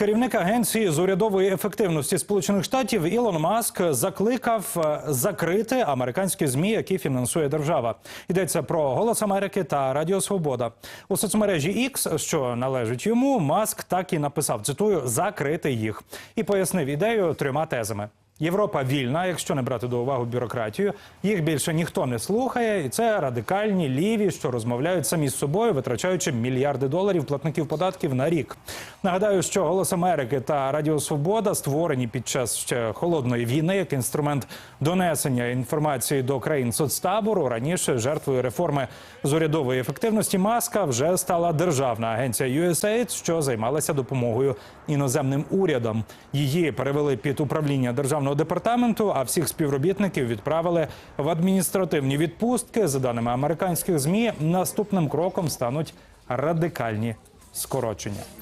Керівник агенції з урядової ефективності Сполучених Штатів Ілон Маск закликав е, закрити американські змі, які фінансує держава. Йдеться про Голос Америки та Радіо Свобода у соцмережі X, що належить йому. Маск так і написав: цитую закрити їх і пояснив ідею трьома тезами. Європа вільна, якщо не брати до уваги бюрократію. Їх більше ніхто не слухає, і це радикальні ліві, що розмовляють самі з собою, витрачаючи мільярди доларів платників податків на рік. Нагадаю, що Голос Америки та Радіо Свобода створені під час ще холодної війни як інструмент донесення інформації до країн соцтабору. Раніше жертвою реформи з урядової ефективності маска вже стала державна агенція USAID, що займалася допомогою іноземним урядам. Її перевели під управління державного департаменту, а всіх співробітників відправили в адміністративні відпустки. За даними американських змі, наступним кроком стануть радикальні скорочення.